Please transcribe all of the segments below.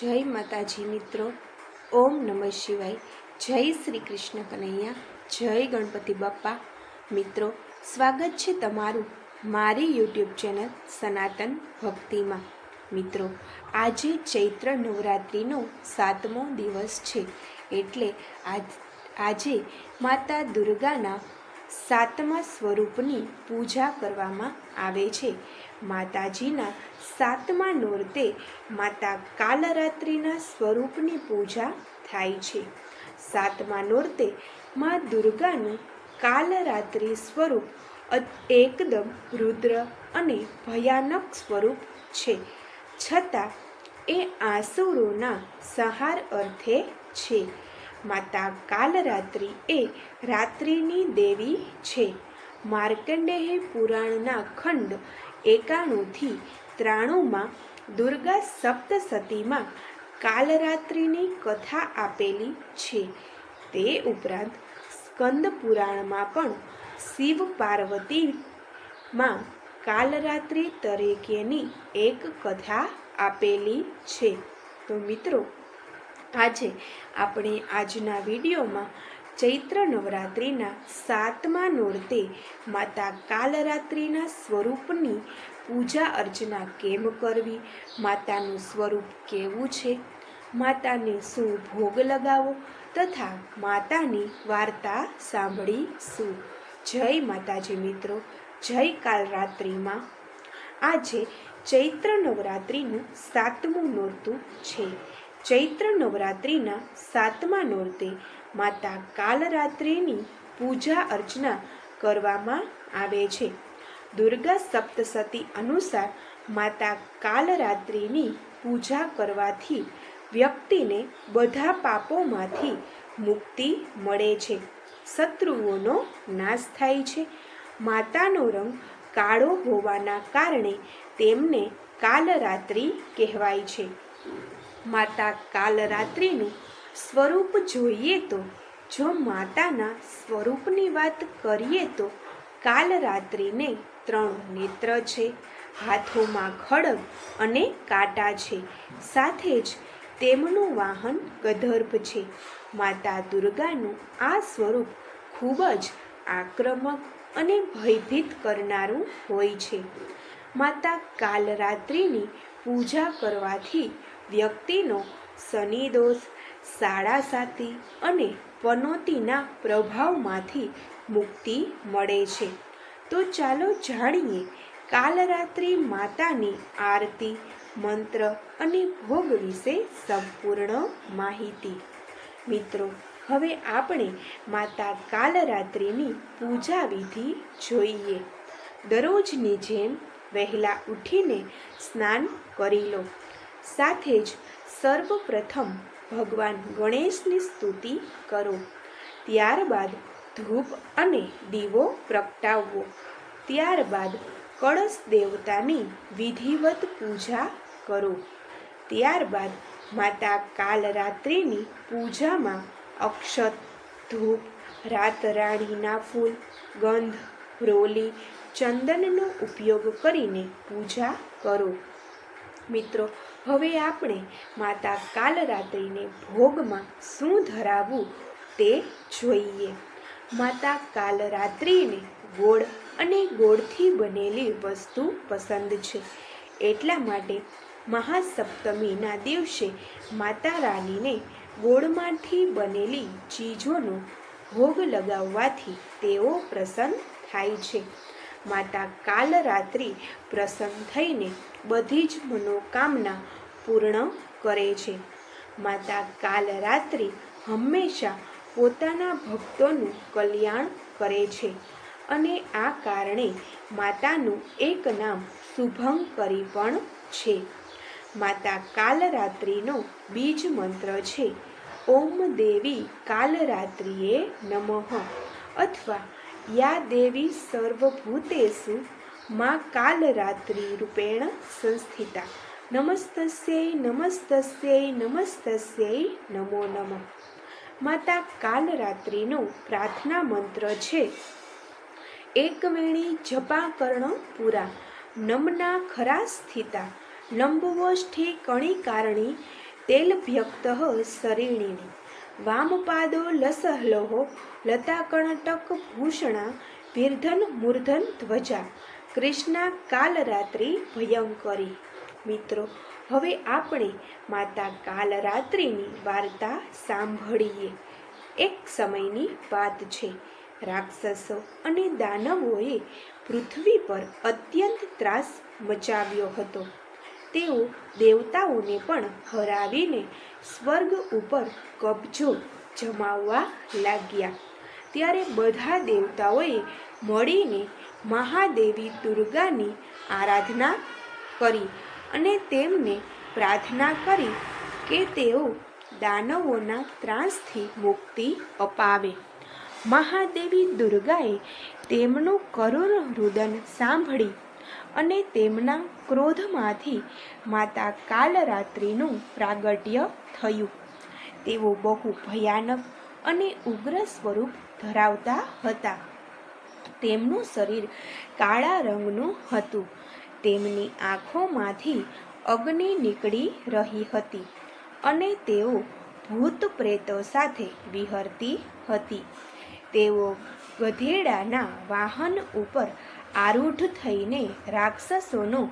જય માતાજી મિત્રો. ઓમ નમઃ શિવાય. જય શ્રી કૃષ્ણ કનૈયા. જય ગણપતિ બાપ્પા. મિત્રો, સ્વાગત છે તમારું મારી યુટ્યુબ ચેનલ સનાતન ભક્તિમાં. મિત્રો, આજે ચૈત્ર નવરાત્રિનો સાતમો દિવસ છે. એટલે આજ, આજે માતા દુર્ગાના સાતમા સ્વરૂપની પૂજા કરવામાં આવે છે. માતાજીના સાતમા નોરતે માતા કાલરાત્રિના સ્વરૂપની પૂજા થાય છે. સાતમા નોરતે મા દુર્ગાનું કાલરાત્રિ સ્વરૂપ એકદમ રુદ્ર અને ભયાનક સ્વરૂપ છે. છતાં એ આંસુરોના સહાર અર્થે છે. માતા કાલરાત્રિ એ રાત્રિની દેવી છે. માર્કંડેય પુરાણના ખંડ એકાણુંથી ત્રાણુંમાં દુર્ગા સપ્તસતીમાં કાલરાત્રિની કથા આપેલી છે. તે ઉપરાંત સ્કંદ પુરાણમાં પણ શિવ પાર્વતીમાં કાલરાત્રિ તરીકેની એક કથા આપેલી છે. તો મિત્રો, આજે આપણે આજના વિડીયોમાં ચૈત્ર નવરાત્રિના સાતમા નોરતે માતા કાલરાત્રિના સ્વરૂપની પૂજા અર્ચના કેમ કરવી? માતાનું સ્વરૂપ કેવું છે? માતાને શું ભોગ લગાવો તથા માતાની વાર્તા સાંભળીશું. જય માતાજી મિત્રો, જય કાલરાત્રિમાં. આજે ચૈત્ર નવરાત્રિનું સાતમું નોરતું છે. ચૈત્ર નવરાત્રિના સાતમા નોરતે માતા કાલરાત્રિની પૂજા અર્ચના કરવામાં આવે છે. દુર્ગા સપ્તસતી અનુસાર માતા કાલરાત્રિની પૂજા કરવાથી વ્યક્તિને બધા પાપોમાંથી મુક્તિ મળે છે. શત્રુઓનો નાશ થાય છે. માતાનો રંગ કાળો હોવાના કારણે તેમને કાલરાત્રિ કહેવાય છે. માતા કાલરાત્રિનું સ્વરૂપ જોઈએ તો, જો માતાના સ્વરૂપની વાત કરીએ તો કાલરાત્રિને ત્રણ નેત્ર છે, હાથોમાં ખડગ અને કાંટા છે. સાથે જ તેમનું વાહન ગધર્ભ છે. માતા દુર્ગાનું આ સ્વરૂપ ખૂબ જ આક્રમક અને ભયભીત કરનારું હોય છે. માતા કાલરાત્રિની પૂજા કરવાથી વ્યક્તિનો શનિદોષ સાડાસાતી અને પનોતીના પ્રભાવમાંથી મુક્તિ મળે છે. તો ચાલો જાણીએ કાલરાત્રિ માતાની આરતી, મંત્ર અને ભોગ વિશે સંપૂર્ણ માહિતી. મિત્રો, હવે આપણે માતા કાલરાત્રિની પૂજા વિધિ જોઈએ. દરરોજની જેમ વહેલા ઉઠીને સ્નાન કરી લો. સાથે જ સર્વપ્રથમ ભગવાન ગણેશની સ્તુતિ કરો. ત્યારબાદ ધૂપ અને દીવો પ્રગટાવવો. ત્યારબાદ કળશ દેવતાની વિધિવત પૂજા કરો. ત્યારબાદ માતા કાલરાત્રિની પૂજામાં અક્ષત, ધૂપ, રાતરાણીના ફૂલ, ગંધ, રોલી, ચંદનનો ઉપયોગ કરીને પૂજા કરો. મિત્રો, હવે આપણે માતા કાલરાત્રિને ભોગમાં શું ધરાવવું તે જોઈએ. માતા કાલરાત્રિને ગોળ અને ગોળથી બનેલી વસ્તુ પસંદ છે. એટલા માટે મહાસપ્તમીના દિવસે માતા રાણીને ગોળમાંથી બનેલી ચીજોનો ભોગ લગાવવાથી તેઓ પ્રસન્ન થાય છે. માતા કાલરાત્રિ પ્રસન્ન થઈને બધી જ મનોકામના પૂર્ણ કરે છે. માતા કાલરાત્રિ હંમેશા પોતાના ભક્તોનું કલ્યાણ કરે છે અને આ કારણે માતાનું એક નામ શુભંકરી પણ છે. માતા કાલરાત્રિનો બીજ મંત્ર છે, ઓમ દેવી કાલરાત્રિએ નમઃ અથવા યા દેવી સર્વભૂતેષુ મા કાલરાત્રિ રૂપેણ સંસ્થિતા. નમસ્તસ્યૈ નમસ્તસ્યૈ નમસ્તસ્યૈ નમો નમ. માતા કાલરાત્રિનો પ્રાર્થના મંત્ર છે. એકવેણી જપા કર્ણ પુરા, નમના ખરા સ્થિતા, લંબવોષ્ઠી કણી કારણી તેલભ્યક્ત શરીણિની વામપાદો લસહલોહો લતાકણટક ભૂષણા, વિર્ધન મૂર્ધન ધ્વજા. કૃષ્ણા કાલરાત્રિ ભયંકરી. મિત્રો, હવે આપણે માતા કાલરાત્રિની વાર્તા સાંભળીએ. એક સમયની વાત છે. રાક્ષસો અને દાનવોએ પૃથ્વી પર અત્યંત ત્રાસ મચાવ્યો હતો. તેઓ દેવતાઓને પણ હરાવીને સ્વર્ગ ઉપર કબજો જમાવવા લાગ્યા. ત્યારે બધા દેવતાઓએ મળીને મહાદેવી દુર્ગાની આરાધના કરી અને તેમને પ્રાર્થના કરી કે તેઓ દાનવોના ત્રાસથી મુક્તિ અપાવે. મહાદેવી દુર્ગાએ તેમનું કરુણ રુદન સાંભળી અને તેમના ક્રોધમાંથી માતા કાલરાત્રિનું પ્રાગટ્ય થયું. તેઓ બહુ ભયાનક અને ઉગ્ર સ્વરૂપ ધરાવતા હતા. તેમનું શરીર કાળા રંગનું હતું. તેમની આંખોમાંથી અગ્નિ નીકળી રહી હતી અને તેઓ ભૂત પ્રેતો સાથે વિહરતી હતી. તેઓ ગધેડાના વાહન ઉપર આરૂઢ થઈને રાક્ષસોનો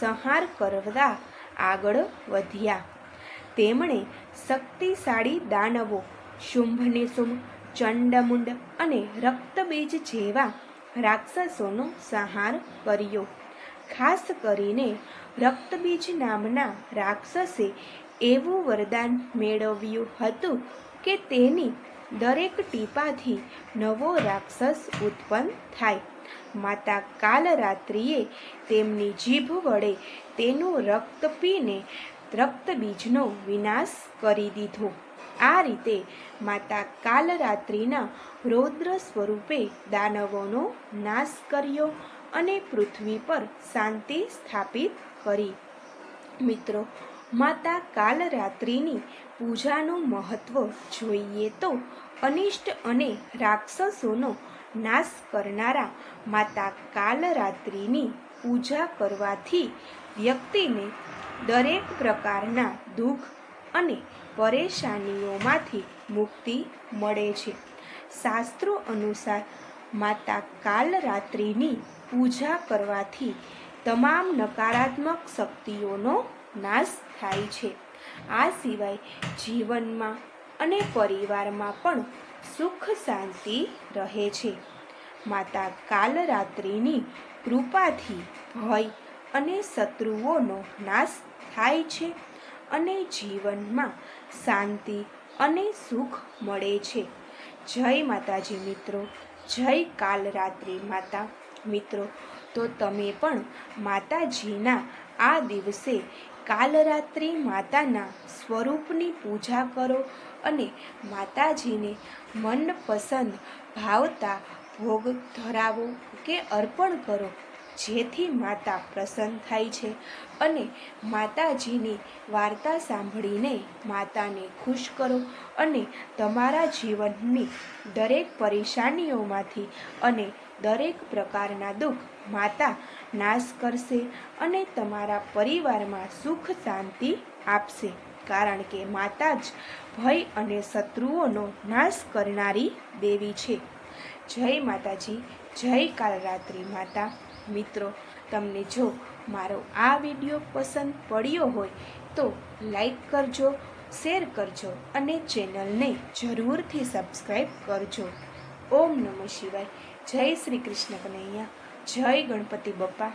સંહાર કરતા આગળ વધ્યા. તેમણે શક્તિશાળી દાનવો શુંભ ચંડમુંડ અને રક્તબીજ જેવા રાક્ષસોનો સંહાર કર્યો. ખાસ કરીને રક્તબીજ નામના રાક્ષસે એવું વરદાન મેળવ્યું હતું કે તેની દરેક ટીપાથી નવો રાક્ષસ ઉત્પન્ન થાય. માતા કાલરાત્રિએ તેમની જીભ વડે તેનું રક્ત પીને રક્તબીજનો વિનાશ કરી દીધો. આ રીતે માતા કાલરાત્રિના રૌદ્ર સ્વરૂપે દાનવોનો નાશ કર્યો અને પૃથ્વી પર શાંતિ સ્થાપિત કરી. મિત્રો, માતા કાલરાત્રિની પૂજાનું મહત્વ જોઈએ તો અનિષ્ટ અને રાક્ષસોનો નાશ કરનારા માતા કાલરાત્રિની પૂજા કરવાથી વ્યક્તિને દરેક પ્રકારના દુઃખ અને પરેશાનીઓમાંથી મુક્તિ મળે છે. શાસ્ત્રો અનુસાર માતા કાલરાત્રિની પૂજા કરવાથી તમામ નકારાત્મક શક્તિઓનો નાશ થાય છે. આ સિવાય જીવનમાં અને પરિવારમાં પણ સુખ શાંતિ રહે છે. માતા કાલરાત્રિની કૃપાથી ભય અને શત્રુઓનો નાશ થાય છે અને જીવનમાં શાંતિ અને સુખ મળે છે. જય માતાજી મિત્રો, જય કાલરાત્રિ માતા મિત્રો. તો તમે પણ માતાજીના આ દિવસે કાલરાત્રિ માતાના સ્વરૂપની પૂજા કરો અને માતાજીને મનપસંદ ભાવતા ભોગ ધરાવો કે અર્પણ કરો. જેથી માતા પ્રસન્ન થાય છે અને માતાજીની વાર્તા સાંભળીને માતાને ખુશ કરો અને તમારા જીવનની દરેક પરેશાનીઓમાંથી અને દરેક પ્રકારના દુઃખ માતા નાશ કરશે અને તમારા પરિવારમાં સુખ શાંતિ આપશે. કારણ કે માતા જ ભય અને શત્રુઓનો નાશ કરનારી દેવી છે. જય માતાજી, જય કાલરાત્રિ માતા. મિત્રો, તમને જો મારો આ વીડિયો પસંદ પડ્યો હોય તો લાઈક કરજો, શેર કરજો અને ચેનલને જરૂરથી સબસ્ક્રાઈબ કરજો. ઓમ નમઃ શિવાય. જય શ્રી કૃષ્ણ કનૈયા. જય ગણપતિ બપ્પા